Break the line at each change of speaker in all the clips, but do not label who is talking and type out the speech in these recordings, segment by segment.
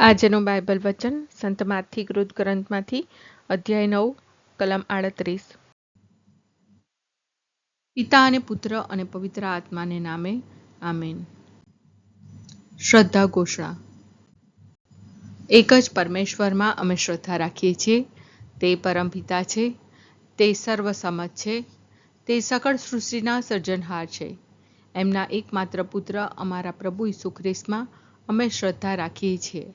આજનું બાઇબલ વચન સંત માથી કૃત ગ્રંથમાંથી અધ્યાય નવ, કલમ આડત્રીસ. પિતા અને પુત્ર અને પવિત્ર આત્માને નામે, આમેન. શ્રદ્ધા ઘોષણા. એક જ પરમેશ્વરમાં અમે શ્રદ્ધા રાખીએ છીએ. તે પરમ પિતા છે. તે સર્વસમત છે. તે સકળ સૃષ્ટિના સર્જનહાર છે. એમના એકમાત્ર પુત્ર અમારા પ્રભુ ઈસુ ખ્રિસ્તમાં અમે શ્રદ્ધા રાખીએ છીએ.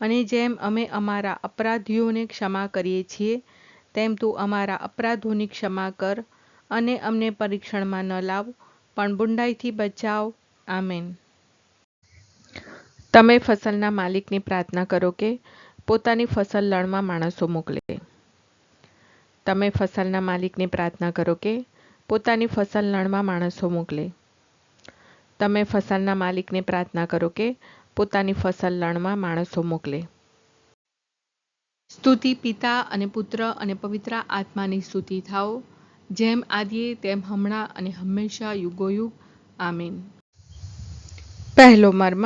અને જેમ અમે અમારા અપરાધીઓને ક્ષમા કરીએ છીએ, તેમ તું અમારા અપરાધોની ક્ષમા કર અને અમને પરીક્ષણમાં ન લાવ, પણ બુંડાઈથી બચાવ. આમેન. તમે ફસલના માલિકની પ્રાર્થના કરો કે પોતાની ફસલ લણમાં માણસો મોકલે. તમે ફસલના માલિકની પ્રાર્થના કરો કે પોતાની ફસલ લણમાં માણસો મોકલે. તમે ફસલના માલિકને પ્રાર્થના કરો કે પોતાની ફસલ લણમાં માણસો મોકલે. સ્તુતિ પિતા અને પુત્ર અને પવિત્ર આત્માની સ્તુતિ થાઓ. જેમ આદિએ તેમ હમણાં અને હંમેશા યુગોયુગ. આમીન. પહેલો મર્મ.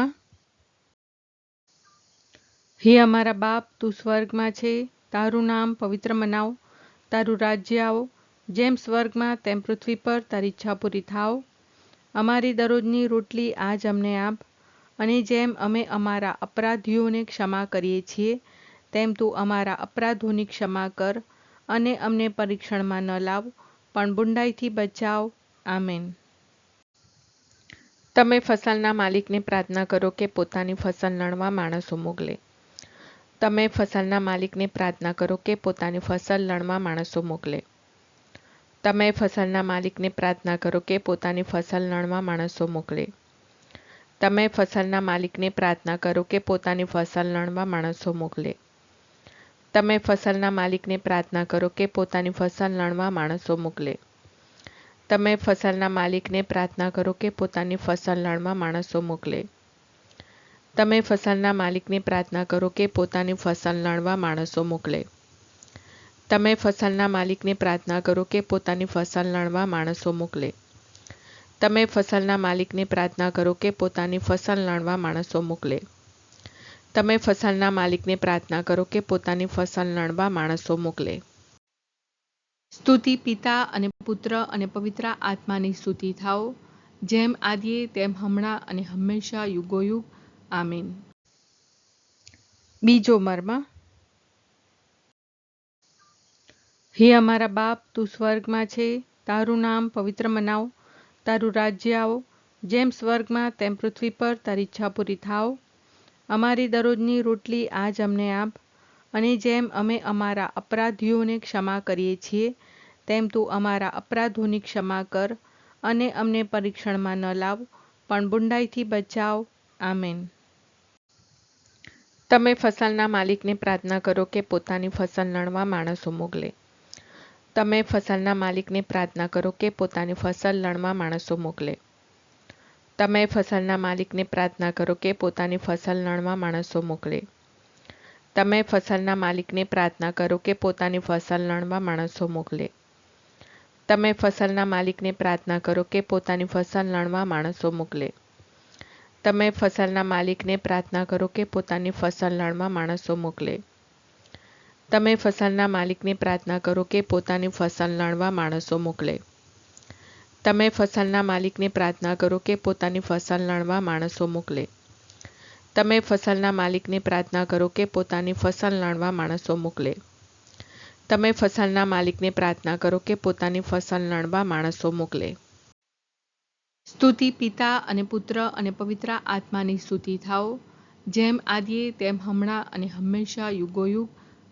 હે અમારા બાપ તું સ્વર્ગમાં છે. તારું નામ પવિત્ર મનાવ. તારું રાજ્ય આવો. જેમ સ્વર્ગમાં તેમ પૃથ્વી પર તારી ઈચ્છા પૂરી થાવ અમારી દરરોજની રોટલી આજ અમને આપ. અને જેમ અમે અમારા અપરાધીઓને ક્ષમા કરીએ છીએ, તેમ તું અમારા અપરાધોની ક્ષમા કર અને અમને પરીક્ષણમાં ન લાવ, પણ બુંડાઈથી બચાવ. આમેન. તમે ફસલના માલિકને પ્રાર્થના કરો કે પોતાની ફસલ લણવા માણસો મોકલે. તમે ફસલના માલિકને પ્રાર્થના કરો કે પોતાની ફસલ લણવા માણસો મોકલે. તમે ફસલના માલિકને પ્રાર્થના કરો કે પોતાની ફસલ લણવા માણસો મોકલે. તમે ફસલના માલિકને પ્રાર્થના કરો કે પોતાની ફસલ લણવા માણસો મોકલે. તમે ફસલના માલિકને પ્રાર્થના કરો કે પોતાની ફસલ લણવા માણસો મોકલે. તમે ફસલના માલિકને પ્રાર્થના કરો કે પોતાની ફસલ લણવા માણસો મોકલે. તમે ફસલના માલિકને પ્રાર્થના કરો કે પોતાની ફસલ લણવા માણસો મોકલે. તમે ફસલના માલિકને પ્રાર્થના કરો કે પોતાની ફસલ લણવા માણસો મોકલે. તમે ફસલના માલિકને પ્રાર્થના કરો કે પોતાની ફસલ લણવા માણસો મોકલે. તમે ફસલના માલિકને પ્રાર્થના કરો કે પોતાની ફસલ લણવા માણસો મોકલે. સ્તુતિ પિતા અને પુત્ર અને પવિત્ર આત્માની સ્તુતિ થાઓ. જેમ આદિએ તેમ હમણાં અને હંમેશા યુગોયુગ. આમીન. બીજો મર્મ. હે અમારા બાપ તું સ્વર્ગમાં છે. તારું નામ પવિત્ર મનાવ. તારું રાજ્ય આવો. જેમ સ્વર્ગમાં તેમ પૃથ્વી પર તારી ઈચ્છા પૂરી થાવ અમારી દરરોજની રોટલી આજ અમને આપ. અને જેમ અમે અમારા અપરાધીઓને ક્ષમા કરીએ છીએ, તેમ તું અમારા અપરાધોની ક્ષમા કર અને અમને પરીક્ષણમાં ન લાવ, પણ બુંડાઈથી બચાવ. આમેન. તમે ફસલના માલિકને પ્રાર્થના કરો કે પોતાની ફસલ લણવા માણસો મોકલે. તમે ફસલના માલિકને પ્રાર્થના કરો કે પોતાની ફસલ લણવા માણસો મોકલે. તમે ફસલના માલિકને પ્રાર્થના કરો કે પોતાની ફસલ લણવા માણસો મોકલે. તમે ફસલના માલિકને પ્રાર્થના કરો કે પોતાની ફસલ લણવા માણસો મોકલે. તમે ફસલના માલિકને પ્રાર્થના કરો કે પોતાની ફસલ લણવા માણસો મોકલે. તમે ફસલના માલિકને પ્રાર્થના કરો કે પોતાની ફસલ લણવા માણસો મોકલે. તમે ફસલના માલિકને પ્રાર્થના કરો કે પોતાની ફસલ લણવા માણસો મોકલે. તમે ફસલના માલિકને પ્રાર્થના કરો કે પોતાની ફસલ લણવા માણસો મોકલે. તમે ફસલના માલિકને પ્રાર્થના કરો કે પોતાની ફસલ લણવા માણસો મોકલે. તમે ફસલના માલિકને પ્રાર્થના કરો કે પોતાની ફસલ લણવા માણસો મોકલે. સ્તુતિ પિતા અને પુત્ર અને પવિત્ર આત્માની સ્તુતિ થાઓ. જેમ આદિએ, તેમ હમણાં અને હંમેશા યુગોયુગ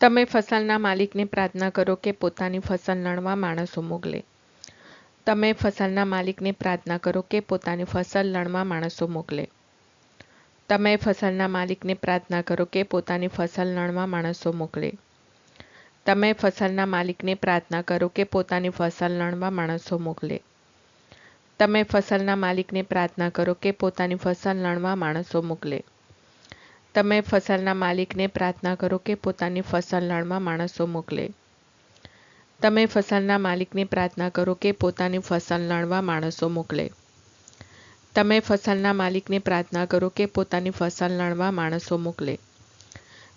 તમે ફસલના માલિકને પ્રાર્થના કરો કે પોતાની ફસલ લણવા માણસો મોકલે. તમે ફસલના માલિકને પ્રાર્થના કરો કે પોતાની ફસલ લણવા માણસો મોકલે. તમે ફસલના માલિકને પ્રાર્થના કરો કે પોતાની ફસલ લણવા માણસો મોકલે. તમે ફસલના માલિકને પ્રાર્થના કરો કે પોતાની ફસલ લણવા માણસો મોકલે. તમે ફસલના માલિકને પ્રાર્થના કરો કે પોતાની ફસલ લણવા માણસો મોકલે. તમે ફસલના માલિકને પ્રાર્થના કરો કે પોતાની ફસલ લણવા માણસો મોકલે. તમે ફસલના માલિકને પ્રાર્થના કરો કે પોતાની ફસલ લણવા માણસો મોકલે. તમે ફસલના માલિકને પ્રાર્થના કરો કે પોતાની ફસલ લણવા માણસો મોકલે.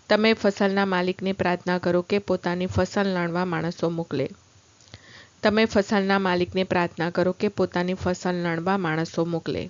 તમે ફસલના માલિકને પ્રાર્થના કરો કે પોતાની ફસલ લણવા માણસો મોકલે. તમે ફસલના માલિકને પ્રાર્થના કરો કે પોતાની ફસલ લણવા માણસો મોકલે.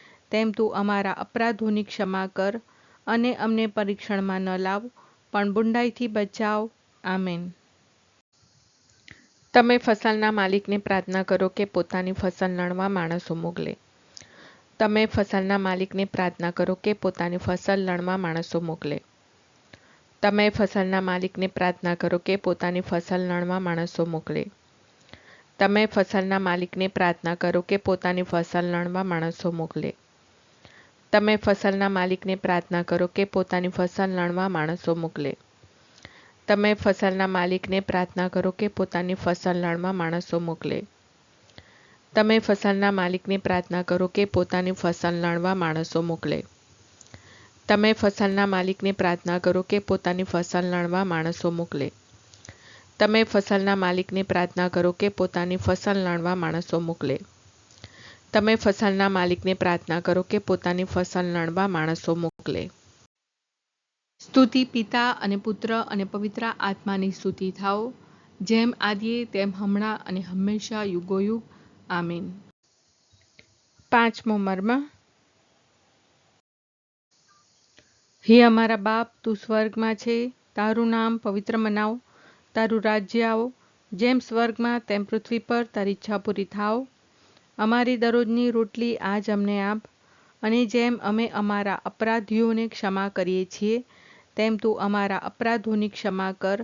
તેમ તું અમારા અપરાધોની ક્ષમા કર અને અમને પરીક્ષણમાં ન લાવ, પણ બુંડાઈથી બચાવ. આમેન. તમે ફસલના માલિકને પ્રાર્થના કરો કે પોતાની ફસલ લણવા માણસો મોકલે. તમે ફસલના માલિકને પ્રાર્થના કરો કે પોતાની ફસલ લણવા માણસો મોકલે. તમે ફસલના માલિકને પ્રાર્થના કરો કે પોતાની ફસલ લણવા માણસો મોકલે. તમે ફસલના માલિકને પ્રાર્થના કરો કે પોતાની ફસલ લણવા માણસો મોકલે. તમે ફસલના માલિકને પ્રાર્થના કરો કે પોતાની ફસલ લણવા માણસો મોકલે. તમે ફસલના માલિકને પ્રાર્થના કરો કે પોતાની ફસલ લણવા માણસો મોકલે. તમે ફસલના માલિકને પ્રાર્થના કરો કે પોતાની ફસલ લણવા માણસો મોકલે. તમે ફસલના માલિકને પ્રાર્થના કરો કે પોતાની ફસલ લણવા માણસો મોકલે. તમે ફસલના માલિકને પ્રાર્થના કરો કે પોતાની ફસલ લણવા માણસો મોકલે. તમે ફસલના માલિકને પ્રાર્થના કરો કે પોતાની ફસલ લણવા માણસો મોકલે. સ્તુતિ પિતા અને પુત્ર અને પવિત્ર આત્માની સ્તુતિ થાઓ. જેમ આદિએ તેમ હમણાં અને હંમેશા યુગોયુગ. આમીન. પાંચમો મર્મ. હે અમારા બાપ તું સ્વર્ગમાં છે. તારું નામ પવિત્ર મનાવ. તારું રાજ્ય આવો. જેમ સ્વર્ગમાં તેમ પૃથ્વી પર તારી ઈચ્છા પૂરી થાવ અમારી દરરોજની રોટલી આજ અમને આપ અને જેમ અમે અમારા અપરાધીઓને ક્ષમા કરીએ છીએ, તેમ તું અમારા અપરાધોની ક્ષમા કર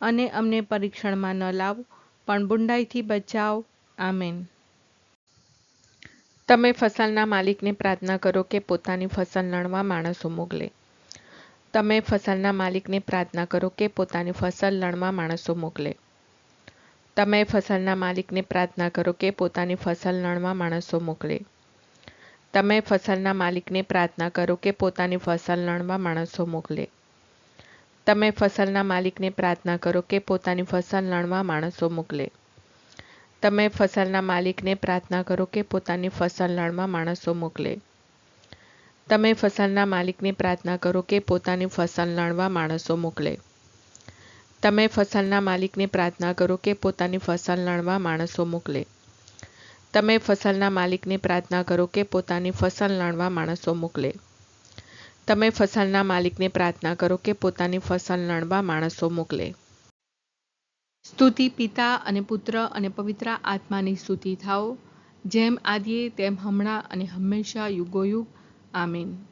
અને અમને પરીક્ષણમાં ન લાવ, પણ બુંડાઈથી બચાવ. આમેન. તમે ફસલના માલિકને પ્રાર્થના કરો કે પોતાની ફસલ લણવા માણસો મોકલે. તમે ફસલના માલિકને પ્રાર્થના કરો કે પોતાની ફસલ લણવા માણસો મોકલે. તમે ફસલના માલિકને પ્રાર્થના કરો કે પોતાની ફસલ લણવા માણસો મોકલે. તમે ફસલના માલિકને પ્રાર્થના કરો કે પોતાની ફસલ લણવા માણસો મોકલે. તમે ફસલના માલિકને પ્રાર્થના કરો કે પોતાની ફસલ લણવા માણસો મોકલે. તમે ફસલના માલિકને પ્રાર્થના કરો કે પોતાની ફસલ લણવા માણસો મોકલે. તમે ફસલના માલિકને પ્રાર્થના કરો કે પોતાની ફસલ લણવા માણસો મોકલે. તમે ફસલના માલિકને પ્રાર્થના કરો કે પોતાની ફસલ લણવા માણસો મોકલે. તમે ફસલના માલિકને પ્રાર્થના કરો કે પોતાની ફસલ લણવા માણસો મોકલે. તમે ફસલના માલિકને પ્રાર્થના કરો કે પોતાની ફસલ લણવા માણસો મોકલે. સ્તુતિ પિતા અને પુત્ર અને પવિત્ર આત્માની સ્તુતિ થાઓ. જેમ આદિએ, તેમ હમણાં અને હંમેશા યુગોયુગ. આમીન.